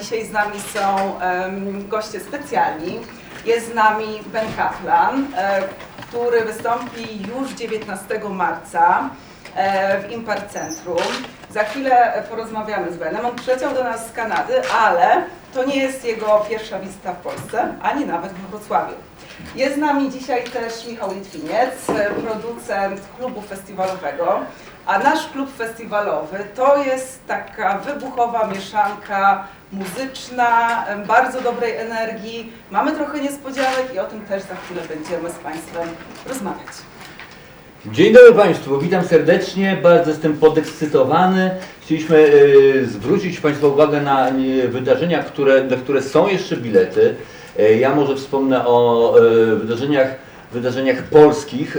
Dzisiaj z nami są goście specjalni. Jest z nami Ben Kaplan, e, który wystąpi już 19 marca e, w Impart Centrum. Za chwilę porozmawiamy z Benem. On przyleciał do nas z Kanady, ale to nie jest jego pierwsza wizyta w Polsce, ani nawet we Wrocławiu. Jest z nami dzisiaj też Michał Litwiniec, producent klubu festiwalowego. A nasz klub festiwalowy to jest taka wybuchowa mieszanka muzyczna, bardzo dobrej energii. Mamy trochę niespodzianek i o tym też za chwilę będziemy z Państwem rozmawiać. Dzień dobry Państwu, witam serdecznie, bardzo jestem podekscytowany. Chcieliśmy e, zwrócić Państwa uwagę na e, wydarzenia, które, na które są jeszcze bilety. E, ja może wspomnę o e, wydarzeniach, wydarzeniach polskich,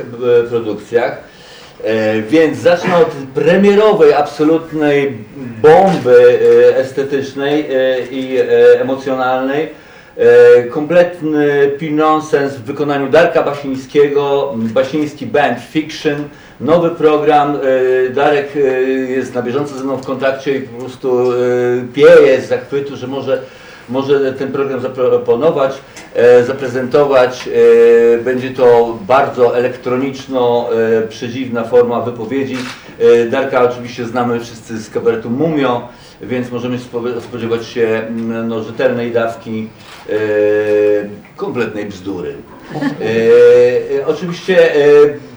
produkcjach. E, Więc zacznę od premierowej, absolutnej bomby e, estetycznej e, i emocjonalnej. Kompletny pin-nonsens w wykonaniu Darka Basińskiego, Basiński Band Fiction, nowy program. Darek jest na bieżąco ze mną w kontakcie i po prostu pieje z zachwytu, że może, może ten program zaproponować, e, zaprezentować. E, Będzie to bardzo elektroniczno e, przedziwna forma wypowiedzi. Darka oczywiście znamy wszyscy z kabaretu Mumio więc możemy spo- spodziewać się mm, no, rzetelnej dawki kompletnej bzdury. Oczywiście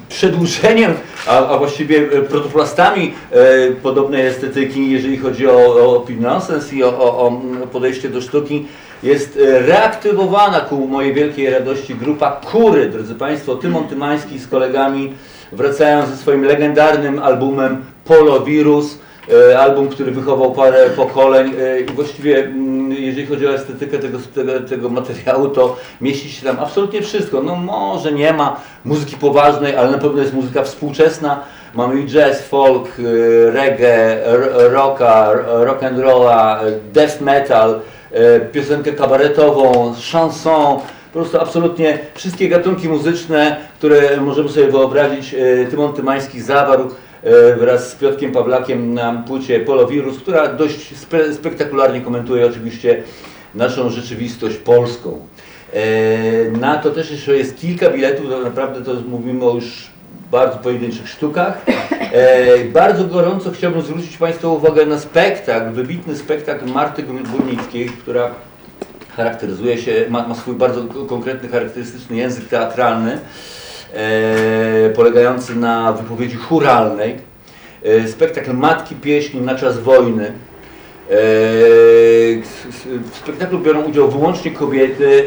przedłużeniem, a, a właściwie e, protoplastami e, podobnej estetyki, jeżeli chodzi o, o pin nonsens i o, o, o podejście do sztuki, jest e, reaktywowana ku mojej wielkiej radości grupa Kury, drodzy Państwo, Tymon Tymański z kolegami wracają ze swoim legendarnym albumem Polowirus. Album, który wychował parę pokoleń właściwie mm, jeżeli chodzi o estetykę tego, tego, tego materiału, to mieści się tam absolutnie wszystko. No może nie ma muzyki poważnej, ale na pewno jest muzyka współczesna. Mamy jazz, folk, e, reggae, rocka, rock and rolla, death metal, e, piosenkę kabaretową, chanson, po prostu absolutnie wszystkie gatunki muzyczne, które możemy sobie wyobrazić, e, Tymon Tymański zawarł wraz z Piotkiem Pawlakiem na płycie Polowirus, która dość spe spektakularnie komentuje oczywiście naszą rzeczywistość polską. E, Na to też jeszcze jest kilka biletów, to naprawdę to mówimy o już bardzo pojedynczych sztukach. E, bardzo gorąco chciałbym zwrócić Państwa uwagę na spektakl, wybitny spektakl Marty Górnickiej, która charakteryzuje się, ma, ma swój bardzo konkretny, charakterystyczny język teatralny, e, polegający na wypowiedzi churalnej. E, spektakl Matki Pieśni na czas wojny. E, w spektaklu biorą udział wyłącznie kobiety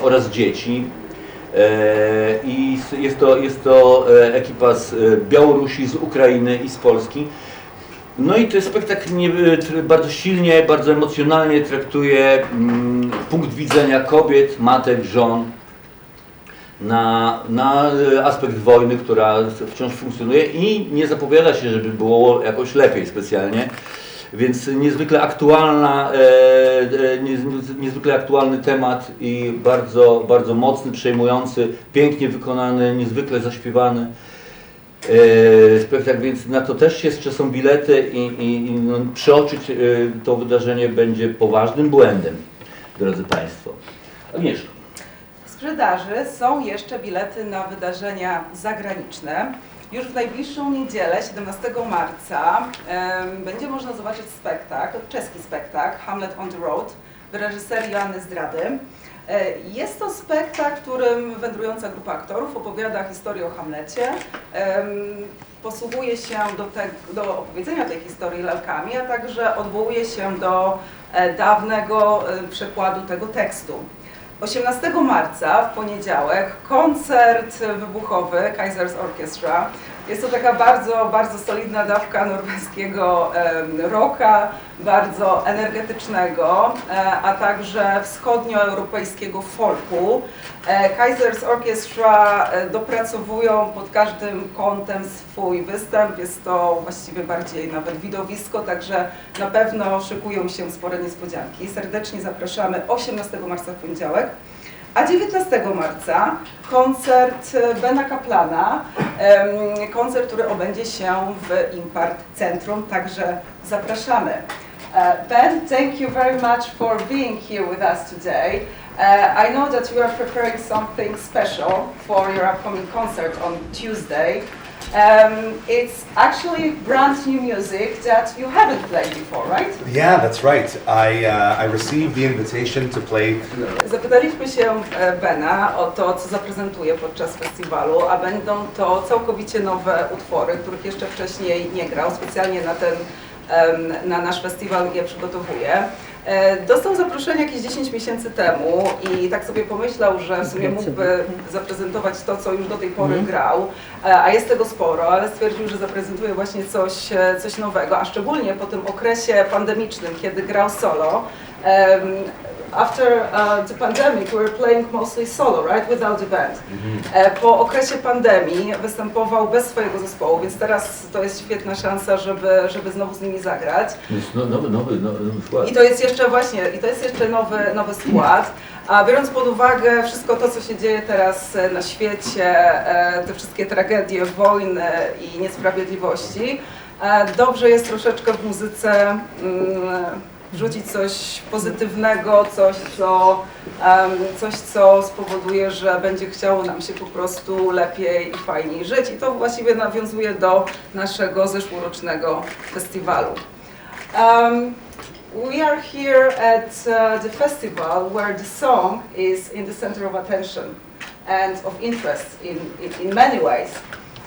oraz dzieci. E, I jest to, jest to e, ekipa z e, Białorusi, z Ukrainy i z Polski. No i ten spektakl nie, bardzo silnie, bardzo emocjonalnie traktuje mm, punkt widzenia kobiet, matek, żon na, na e, aspekt wojny, która wciąż funkcjonuje i nie zapowiada się, żeby było jakoś lepiej specjalnie. Więc niezwykle aktualna, e, e, nie, niezwykle aktualny temat i bardzo, bardzo mocny, przejmujący, pięknie wykonany, niezwykle zaśpiewany. E, spektakl, więc na to też jeszcze są bilety i, i, i no, przeoczyć to wydarzenie będzie poważnym błędem, drodzy Państwo. Agnieszko. W sprzedaży są jeszcze bilety na wydarzenia zagraniczne. Już w najbliższą niedzielę, 17 marca, będzie można zobaczyć spektakl, czeski spektakl Hamlet on the Road w reżyserii Joanny Zdrady. E, Jest to spektakl, którym wędrująca grupa aktorów opowiada historię o Hamlecie. Posługuje się do, te, do opowiedzenia tej historii lalkami, a także odwołuje się do e, dawnego e, przekładu tego tekstu. 18 marca, w poniedziałek, koncert wybuchowy Kaisers Orchestra. Jest to taka bardzo, bardzo solidna dawka norweskiego em, rocka, bardzo energetycznego, e, a także wschodnioeuropejskiego folku. E, Kaisers Orchestra e, dopracowują pod każdym kątem swój występ. Jest to właściwie bardziej nawet widowisko, także na pewno szykują się spore niespodzianki. Serdecznie zapraszamy 18 marca w poniedziałek. A 19 marca koncert e, Bena Kaplana, koncert, który obędzie się w Impart Centrum, także zapraszamy. Uh, ben, thank you very much for being here with us today. Uh, I know that you are preparing something special for your upcoming concert on Tuesday. Um, it's actually brand new music that you haven't played before, right? Yeah, that's right. I, uh, I received the invitation to play. Zapytaliśmy się e, Bena o to, co zaprezentuje podczas festiwalu, a będą to całkowicie nowe utwory, których jeszcze wcześniej nie grał. Specjalnie na ten, em, na nasz festiwal je przygotowuje. E, Dostał zaproszenie jakieś 10 miesięcy temu i tak sobie pomyślał, że w sumie mógłby zaprezentować to, co już do tej pory grał, e, a jest tego sporo, ale stwierdził, że zaprezentuje właśnie coś, e, coś nowego, a szczególnie po tym okresie pandemicznym, kiedy grał solo. After uh, the pandemic, we were playing mostly solo, right, without a band. E, Po okresie pandemii występował bez swojego zespołu, więc teraz to jest świetna szansa, żeby, żeby znowu z nimi zagrać. No- nowy, nowy, nowy, nowy skład. I to jest jeszcze właśnie, i to jest jeszcze nowy, nowy skład. A biorąc pod uwagę wszystko to, co się dzieje teraz e, na świecie, e, te wszystkie tragedie, wojny i niesprawiedliwości, e, dobrze jest troszeczkę w muzyce mm, wrzucić coś pozytywnego, coś co, coś, co spowoduje, że będzie chciało nam się po prostu lepiej i fajniej żyć. I to właściwie nawiązuje do naszego zeszłorocznego festiwalu. Um, we are here at uh, the festival where the song is in the center of attention and of interest in, in, in many ways.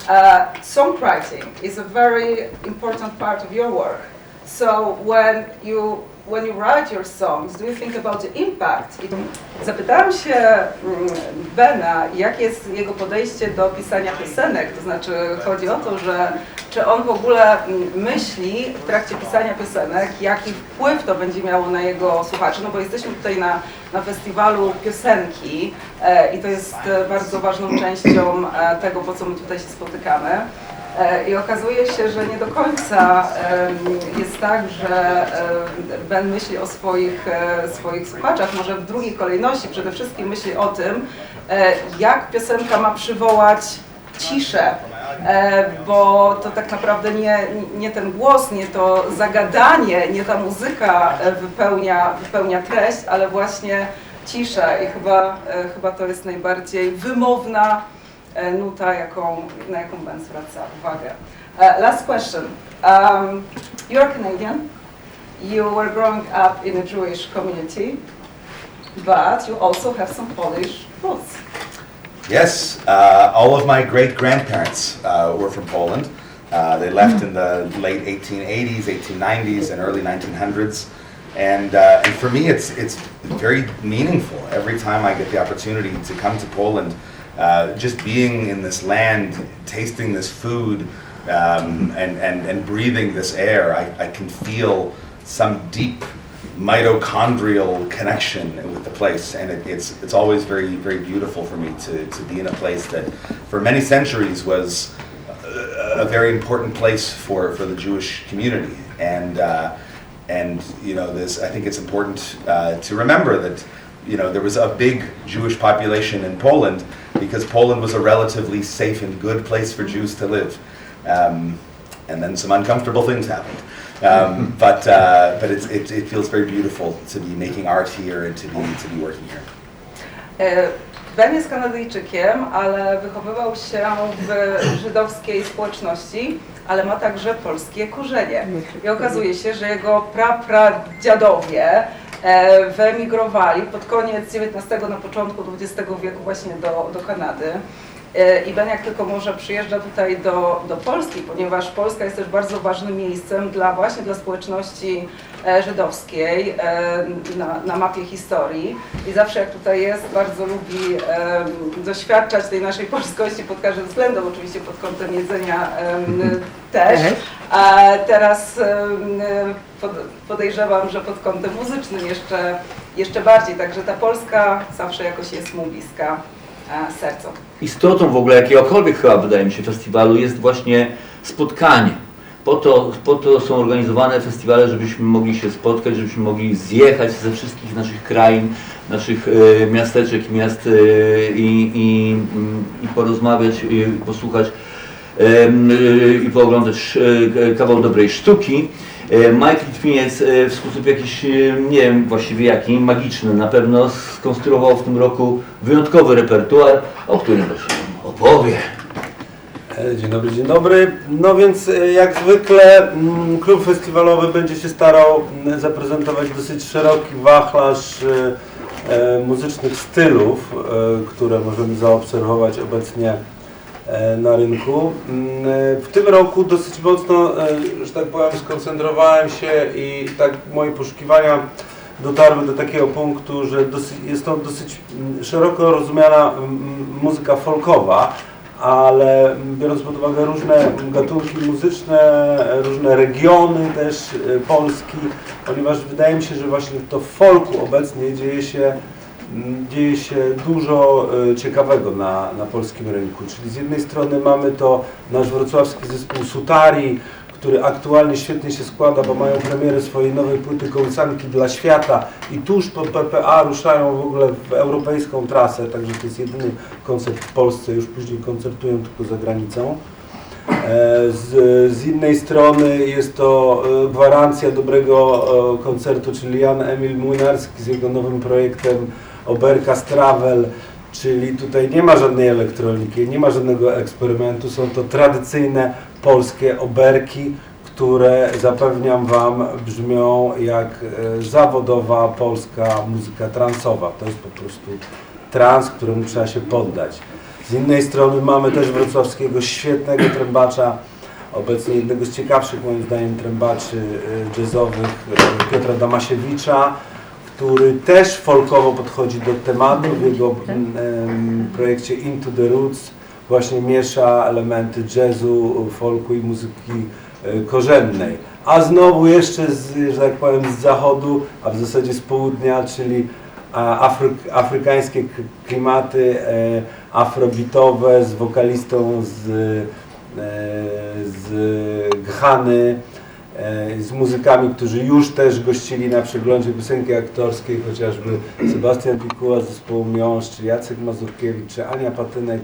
Uh, songwriting is a very important part of your work. So when you when you write your songs, do you think about the impact? It... Zapytałam się mm, Bena, jakie jest jego podejście do pisania piosenek, to znaczy chodzi o to, że czy on w ogóle mm, myśli w trakcie pisania piosenek, jaki wpływ to będzie miało na jego słuchaczy, no bo jesteśmy tutaj na, na festiwalu piosenki e, i to jest e, bardzo ważną częścią e, tego, po co my tutaj się spotykamy. I okazuje się, że nie do końca jest tak, że em, Ben myśli o swoich, e, swoich słuchaczach, może w drugiej kolejności przede wszystkim myśli o tym, e, jak piosenka ma przywołać ciszę, e, bo to tak naprawdę nie, nie ten głos, nie to zagadanie, nie ta muzyka e, wypełnia, wypełnia treść, ale właśnie cisza i chyba, e, chyba to jest najbardziej wymowna e, nuta, jaką, na jaką Ben zwraca uwagę. Uh, last question. Um, you're Canadian. You were growing up in a Jewish community, but you also have some Polish roots. Yes, uh, all of my great grandparents uh, were from Poland. Uh, they left in the late 1880s, 1890s, and early 1900s. And, uh, and for me, it's, it's very meaningful. Every time I get the opportunity to come to Poland, uh, just being in this land, tasting this food, um, and, and, and breathing this air, I, I can feel some deep mitochondrial connection with the place, and it, it's it's always very very beautiful for me to, to be in a place that, for many centuries, was a, a very important place for, for the Jewish community, and uh, and you know this I think it's important uh, to remember that you know there was a big Jewish population in Poland because Poland was a relatively safe and good place for Jews to live. Um, and then some uncomfortable things happened. Um, but uh, but it's, it, it feels very beautiful to be making art here and to be to be working here. E, Ben jest Kanadyjczykiem, ale wychowywał się w żydowskiej społeczności, ale ma także polskie korzenie. I okazuje się, że jego prapradziadowie e, wyemigrowali pod koniec XIX, na początku XX wieku właśnie do, do Kanady. E, I Ben jak tylko może przyjeżdża tutaj do, do Polski, ponieważ Polska jest też bardzo ważnym miejscem dla właśnie dla społeczności e, żydowskiej e, na, na mapie historii. I zawsze jak tutaj jest, bardzo lubi doświadczać tej naszej polskości pod każdym względem, oczywiście pod kątem jedzenia też. A teraz podejrzewam, że pod kątem muzycznym jeszcze, jeszcze bardziej. Także ta Polska zawsze jakoś jest mu bliska sercu. Istotą w ogóle jakiegokolwiek chyba, wydaje mi się, festiwalu jest właśnie spotkanie. Po to, po to są organizowane festiwale, żebyśmy mogli się spotkać, żebyśmy mogli zjechać ze wszystkich naszych krain, naszych e, miasteczek, miast e, i, i, porozmawiać, i posłuchać e, i pooglądać kawał dobrej sztuki. Mike Litwiniec e, w sposób jakiś, e, nie wiem właściwie jaki, magiczny na pewno skonstruował w tym roku wyjątkowy repertuar, o którym nam opowie. E, Dzień dobry, dzień dobry. No więc jak zwykle mm, klub festiwalowy będzie się starał mm, zaprezentować dosyć szeroki wachlarz muzycznych stylów, które możemy zaobserwować obecnie na rynku. Mm, e, W tym roku dosyć mocno, e, że tak powiem, skoncentrowałem się i tak moje poszukiwania dotarły do takiego punktu, że dosyć, jest to dosyć mm, szeroko rozumiana muzyka folkowa, ale biorąc pod uwagę różne gatunki muzyczne, różne regiony też e, Polski, ponieważ wydaje mi się, że właśnie to w folku obecnie dzieje się, dzieje się dużo e, ciekawego na, na polskim rynku. Czyli z jednej strony mamy to nasz wrocławski zespół Sutari, który aktualnie świetnie się składa, bo mają premierę swojej nowej płyty Kołysanki dla świata i tuż po PPA ruszają w ogóle w europejską trasę, także to jest jedyny koncert w Polsce, już później koncertują tylko za granicą. E, Z, z innej strony jest to e, gwarancja dobrego e, koncertu, czyli Jan Emil Młynarski z jego nowym projektem Oberka Travel, czyli tutaj nie ma żadnej elektroniki, nie ma żadnego eksperymentu, są to tradycyjne polskie oberki, które zapewniam Wam brzmią jak e, zawodowa polska muzyka transowa. To jest po prostu trans, któremu trzeba się poddać. Z innej strony mamy też wrocławskiego świetnego trębacza, obecnie jednego z ciekawszych moim zdaniem trębaczy e, jazzowych, e, Piotra Damasiewicza, który też folkowo podchodzi do tematu. W jego mm, em, projekcie Into the Roots właśnie miesza elementy jazzu, folku i muzyki e, korzennej. A znowu jeszcze, z, że tak powiem, z zachodu, a w zasadzie z południa, czyli afryk, afrykańskie klimaty e, afrobitowe z wokalistą z, e, z Ghany, z muzykami, którzy już też gościli na przeglądzie piosenki aktorskiej, chociażby Sebastian Pikuła z zespołu Miąższ, czy Jacek Mazurkiewicz, czy Ania Patynek.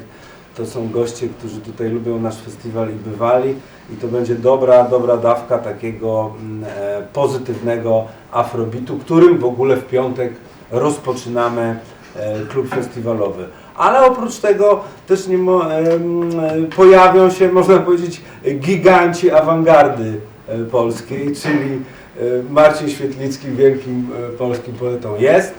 To są goście, którzy tutaj lubią nasz festiwal i bywali i to będzie dobra, dobra dawka takiego mm, e, pozytywnego afrobitu, którym w ogóle w piątek rozpoczynamy e, klub festiwalowy. Ale oprócz tego też nie mo, em, e, pojawią się, można powiedzieć, giganci awangardy e, polskiej, czyli e, Marcin Świetlicki, wielkim e, polskim poetą jest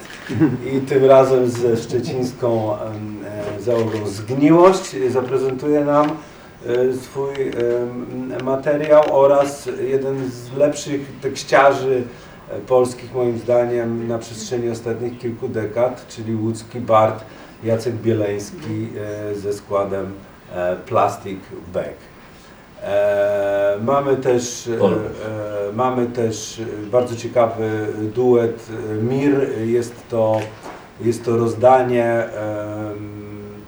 i tym razem ze szczecińską e, załogą Zgniłość zaprezentuje nam e, swój materiał oraz jeden z lepszych tekściarzy e, polskich moim zdaniem na przestrzeni ostatnich kilku dekad, czyli łódzki Bart Jacek Bieleński e, ze składem e, Plastic Bag. E, mamy też, e, e, mamy też e, bardzo ciekawy duet e, Mir. Jest to, jest to rozdanie em,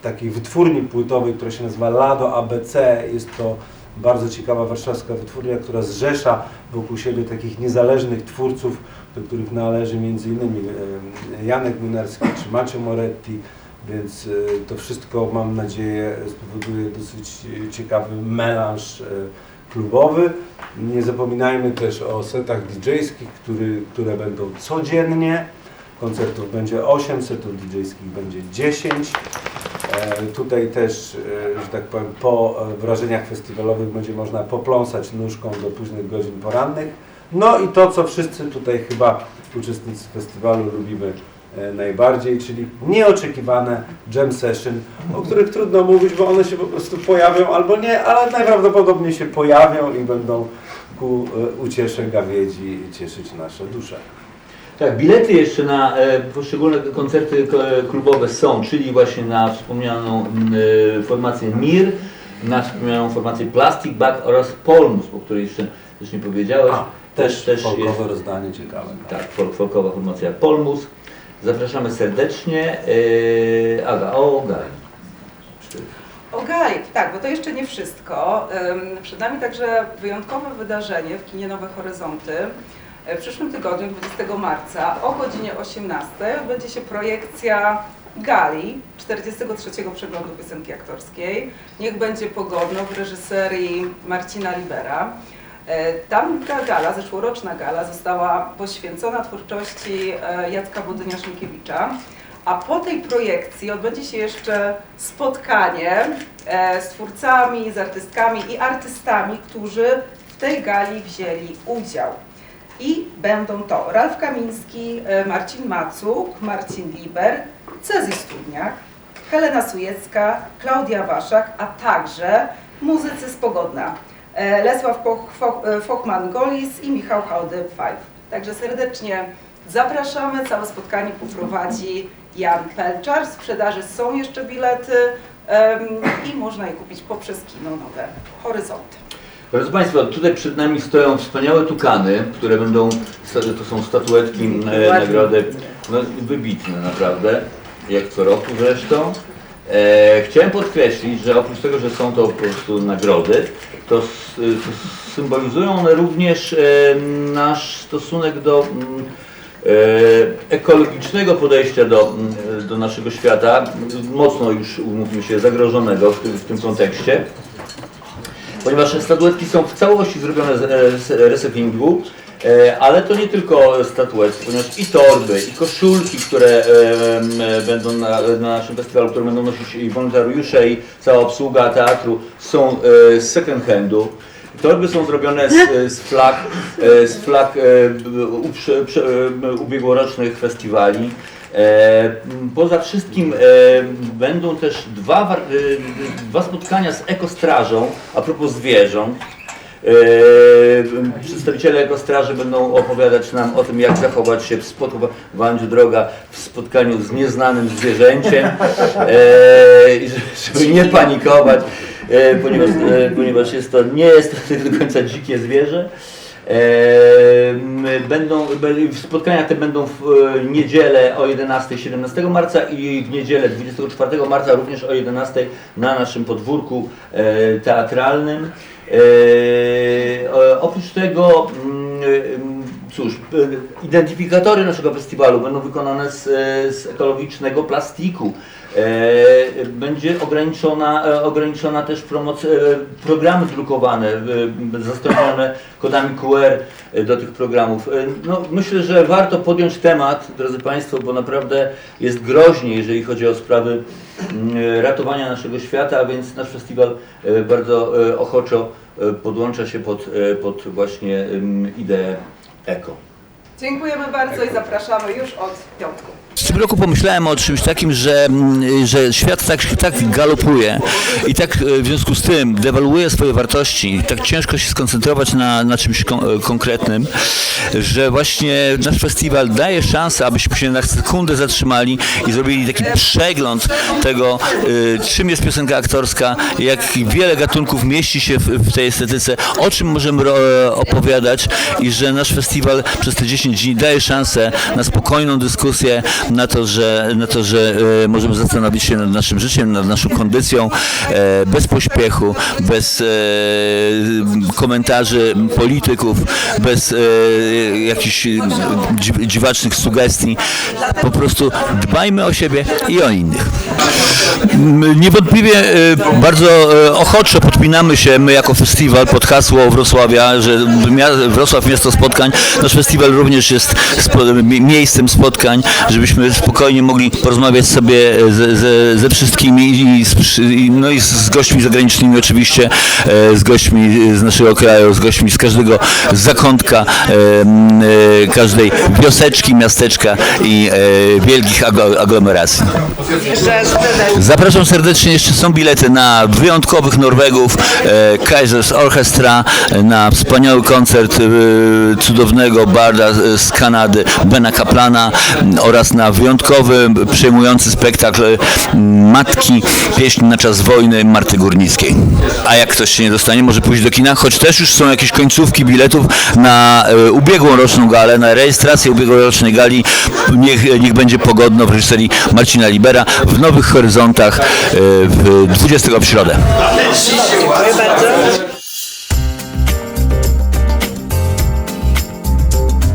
takiej wytwórni płytowej, która się nazywa Lado ABC. Jest to bardzo ciekawa warszawska wytwórnia, która zrzesza wokół siebie takich niezależnych twórców, do których należy m.in. em, Janek Młynarski czy Macio Moretti. Więc e, to wszystko mam nadzieję spowoduje dosyć e, ciekawy melanż e, klubowy. Nie zapominajmy też o setach DJ-skich, które będą codziennie. Koncertów będzie 8, setów DJ-skich będzie 10. E, Tutaj też, że tak powiem, po wrażeniach festiwalowych będzie można popląsać nóżką do późnych godzin porannych. No i to, co wszyscy tutaj chyba uczestnicy festiwalu lubimy najbardziej, czyli nieoczekiwane jam session, o których trudno mówić, bo one się po prostu pojawią albo nie, ale najprawdopodobniej się pojawią i będą ku e, uciesze gawiedzi cieszyć nasze dusze. Tak, bilety jeszcze na e, poszczególne koncerty ko- klubowe są, czyli właśnie na wspomnianą e, formację MIR, na wspomnianą formację Plastic Bag oraz Polmus, o której jeszcze też nie powiedziałeś. A, też, też jest folkowe rozdanie ciekawe. tak, folk, folkowa formacja Polmus. Zapraszamy serdecznie. E, Aga, o Gali. O tak, bo to jeszcze nie wszystko. Przed nami także wyjątkowe wydarzenie w kinie Nowe Horyzonty. E, W przyszłym tygodniu, 20 marca o godzinie 18 odbędzie się projekcja Gali 43. przeglądu piosenki aktorskiej. Niech będzie pogodno w reżyserii Marcina Libera. E, Tamta gala, zeszłoroczna gala została poświęcona twórczości e, Jacka Budynia-Szymkiewicza, a po tej projekcji odbędzie się jeszcze spotkanie e, z twórcami, z artystkami i artystami, którzy w tej gali wzięli udział. I będą to Ralf Kamiński, Marcin Macuk, Marcin Liber, Cezji Studniak, Helena Sujecka, Klaudia Waszak, a także muzycy z Pogodna. E, Lesław e, Fochman-Golis i Michał Hałdy Five. Także serdecznie zapraszamy. Całe spotkanie poprowadzi Jan Pelczar. W sprzedaży są jeszcze bilety i można je kupić poprzez Kino Nowe Horyzonty. Proszę Państwa, tutaj przed nami stoją wspaniałe tukany, które będą, to są statuetki e, nagrody, no, wybitne naprawdę, jak co roku zresztą. E, chciałem podkreślić, że oprócz tego, że są to po prostu nagrody, to, symbolizują one również e, nasz stosunek do e, ekologicznego podejścia do, do naszego świata, mocno już umówmy się zagrożonego w tym, w tym kontekście. Ponieważ statuetki są w całości zrobione z, e, recyklingu, ale to nie tylko statuetki, ponieważ i torby, i koszulki, które e, będą na, na naszym festiwalu, które będą nosić i wolontariusze, i cała obsługa teatru są e, z second handu. Torby są zrobione z, z flag, e, z flag e, e, ubiegłorocznych festiwali. E, Poza wszystkim e, będą też dwa, e, dwa spotkania z ekostrażą a propos zwierząt. E, Przedstawiciele ekostraży będą opowiadać nam o tym, jak zachować się w spotkaniu, droga, w spotkaniu z nieznanym zwierzęciem e, i żeby- nie panikować, e, ponieważ, ponieważ jest to, nie jest to do końca dzikie zwierzę. Będą, spotkania te będą w niedzielę o 11 17 marca i w niedzielę 24 marca również o 11 na naszym podwórku teatralnym. E, Oprócz tego, mm, mm, cóż, e, identyfikatory naszego festiwalu będą wykonane z, e, z ekologicznego plastiku. E, Będzie ograniczona, e, ograniczona też promocja, e, programy drukowane, e, zastąpione kodami QR do tych programów. E, No, myślę, że warto podjąć temat, drodzy Państwo, bo naprawdę jest groźnie, jeżeli chodzi o sprawy ratowania naszego świata, a więc nasz festiwal e, bardzo e, ochoczo e, podłącza się pod, e, pod właśnie ideę eko. Dziękujemy bardzo i zapraszamy już od piątku. W tym roku pomyślałem o czymś takim, że, mm, że świat tak, tak galopuje i tak e, w związku z tym dewaluuje swoje wartości, tak ciężko się skoncentrować na, na czymś kon, e, konkretnym, że właśnie nasz festiwal daje szansę, abyśmy się na sekundę zatrzymali i zrobili taki przegląd tego, e, czym jest piosenka aktorska, jak wiele gatunków mieści się w, w tej estetyce, o czym możemy opowiadać i że nasz festiwal przez te 10 dni daje szansę na spokojną dyskusję, na to, że, na to, że e, możemy zastanowić się nad naszym życiem, nad naszą kondycją, e, bez pośpiechu, bez e, komentarzy polityków, bez jakichś dzi- dziwacznych sugestii. Po prostu dbajmy o siebie i o innych. Niewątpliwie bardzo ochoczo podpinamy się my jako festiwal pod hasło Wrocławia, że Wrocław Miasto Spotkań. Nasz festiwal również jest miejscem spotkań, żebyśmy spokojnie mogli porozmawiać sobie ze, ze, ze wszystkimi i z, no i z gośćmi zagranicznymi oczywiście, e, z gośćmi z naszego kraju, z gośćmi z każdego zakątka, e, e, każdej wioseczki, miasteczka i e, wielkich aglo- aglomeracji. Zapraszam serdecznie, jeszcze są bilety na wyjątkowych Norwegów, e, Kaisers Orchestra, e, na wspaniały koncert e, cudownego barda z- Kanady, Bena Kaplana oraz na wyjątkowy, przejmujący spektakl e, Matki, pieśń na czas wojny Marty Górnickiej. A jak ktoś się nie dostanie, może pójść do kina, choć też już są jakieś końcówki biletów na e, ubiegłą roczną galę, na rejestrację ubiegłorocznej gali. Niech, niech będzie pogodno w reżyserii Marcina Libera w Nowych Horyzontach e, w 20 w środę. Dziękuję bardzo.